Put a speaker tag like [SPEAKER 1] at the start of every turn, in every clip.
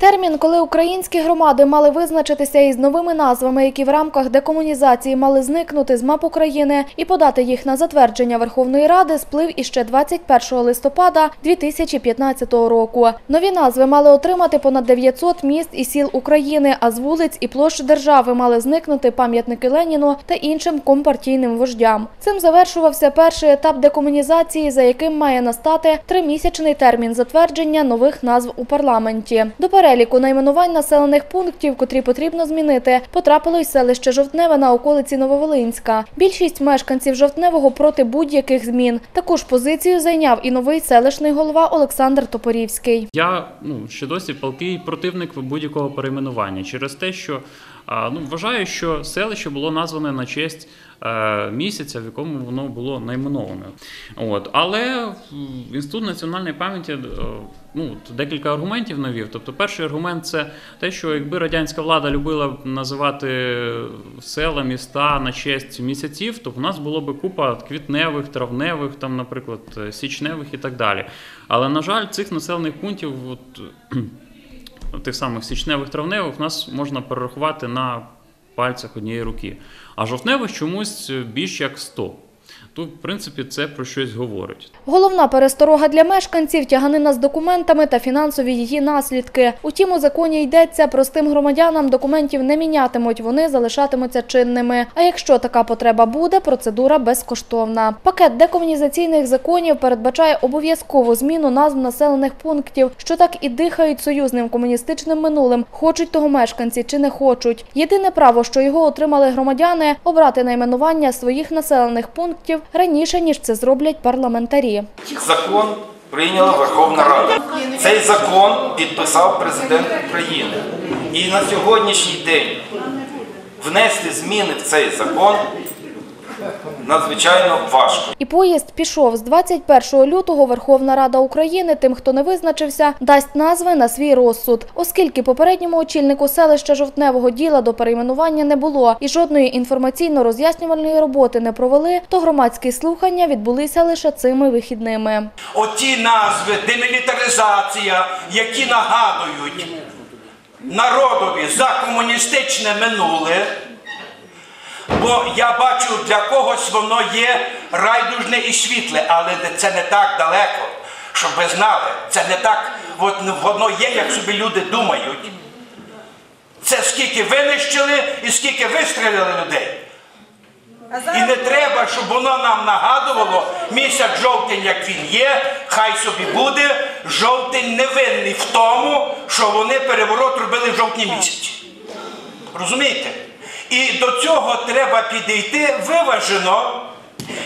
[SPEAKER 1] Термін, коли українські громади мали визначитися із новими назвами, які в рамках декомунізації мали зникнути з мап України і подати їх на затвердження Верховної Ради, сплив іще 21 листопада 2015 року. Нові назви мали отримати понад 900 міст і сіл України, а з вулиць і площ держави мали зникнути пам'ятники Леніну та іншим компартійним вождям. Цим завершувався перший етап декомунізації, за яким має настати тримісячний термін затвердження нових назв у парламенті. До переліку найменувань населених пунктів, котрі потрібно змінити, потрапило й селище Жовтневе на околиці Нововолинська. Більшість мешканців Жовтневого проти будь-яких змін. Також позицію зайняв і новий селищний голова Олександр Топорівський.
[SPEAKER 2] Я ну ще досі палкий противник будь-якого перейменування через те, що ну вважаю, що селище було назване на честь е, місяця, в якому воно було найменоване. От але інститут національної пам'яті е, ну декілька аргументів навів. Тобто, перший аргумент це те, що якби радянська влада любила називати села, міста на честь місяців, то в нас було би купа квітневих, травневих, там, наприклад, січневих і так далі. Але на жаль, цих населених пунктів, от тих самих січневих травневих, нас можна перерахувати на пальцях однієї руки. А жовтневих чомусь більш як 100. Тут, в принципі, це про щось говорить.
[SPEAKER 1] Головна пересторога для мешканців – тяганина з документами та фінансові її наслідки. Утім, у законі йдеться, простим громадянам документів не мінятимуть, вони залишатимуться чинними. А якщо така потреба буде, процедура безкоштовна. Пакет декомунізаційних законів передбачає обов'язкову зміну назв населених пунктів, що так і дихають союзним комуністичним минулим, хочуть того мешканці чи не хочуть. Єдине право, що його отримали громадяни – обрати найменування своїх населених пунктів раніше, ніж це зроблять парламентарі.
[SPEAKER 3] Закон прийняла Верховна Рада. Цей закон підписав президент України. І на сьогоднішній день внести зміни в цей закон надзвичайно важко.
[SPEAKER 1] І поїзд пішов з 21 лютого. Верховна Рада України тим, хто не визначився, дасть назви на свій розсуд, оскільки попередньому очільнику селища жовтневого діла до перейменування не було і жодної інформаційно-роз'яснювальної роботи не провели, то громадські слухання відбулися лише цими вихідними.
[SPEAKER 4] Оті назви, демілітаризація, які нагадують народові за комуністичне минуле. Бо я бачу, для когось воно є райдужне і світле, але це не так далеко, щоб ви знали. Це не так, от, воно є, як собі люди думають. Це скільки винищили і скільки вистріляли людей. І не треба, щоб воно нам нагадувало місяць жовтень, як він є, хай собі буде. Жовтень не винний в тому, що вони переворот робили в жовтні місяці. Розумієте? І до цього треба підійти виважено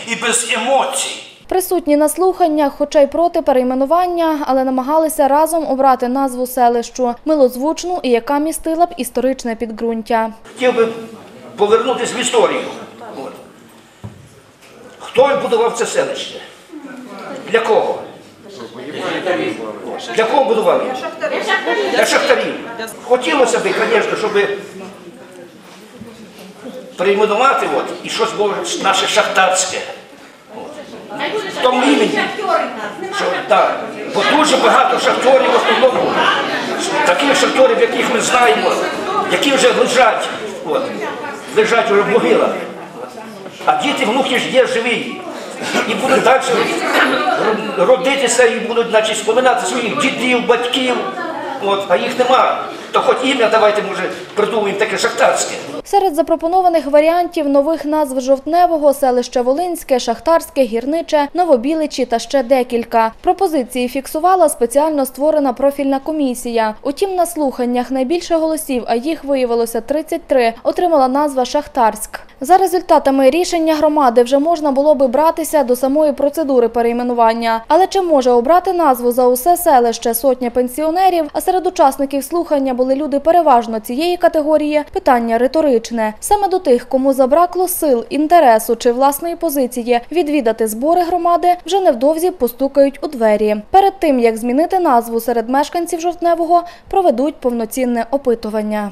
[SPEAKER 4] і без емоцій.
[SPEAKER 1] Присутні на слуханнях, хоча й проти перейменування, але намагалися разом обрати назву селищу милозвучну і яка містила б історичне підґрунтя.
[SPEAKER 5] хотів би повернутися в історію. Хто будував це селище? Для кого? Для кого будували? Для шахтарів. Хотілося б, звісно, щоб перейменувати от, і щось було наше шахтарське. В тому імені. Що, так, бо дуже багато шахтерів в основному, таких шахтерів, яких ми знаємо, які вже лежать, от, лежать уже в могилах. А діти, внуки ж є живі. І будуть далі родитися і будуть значить, споминати своїх дідів, батьків, от, а їх нема. То хоч ім'я давайте, може, придумаємо таке шахтарське.
[SPEAKER 1] Серед запропонованих варіантів нових назв Жовтневого, селище Волинське, Шахтарське, Гірниче, Новобіличі та ще декілька. Пропозиції фіксувала спеціально створена профільна комісія. Утім, на слуханнях найбільше голосів, а їх виявилося 33, отримала назва Шахтарськ. За результатами рішення громади вже можна було би братися до самої процедури перейменування. Але чи може обрати назву за усе селище сотня пенсіонерів, а серед учасників слухання були люди переважно цієї категорії, питання риторичне. Саме до тих, кому забракло сил, інтересу чи власної позиції відвідати збори громади, вже невдовзі постукають у двері. Перед тим, як змінити назву серед мешканців Жовтневого, проведуть повноцінне опитування.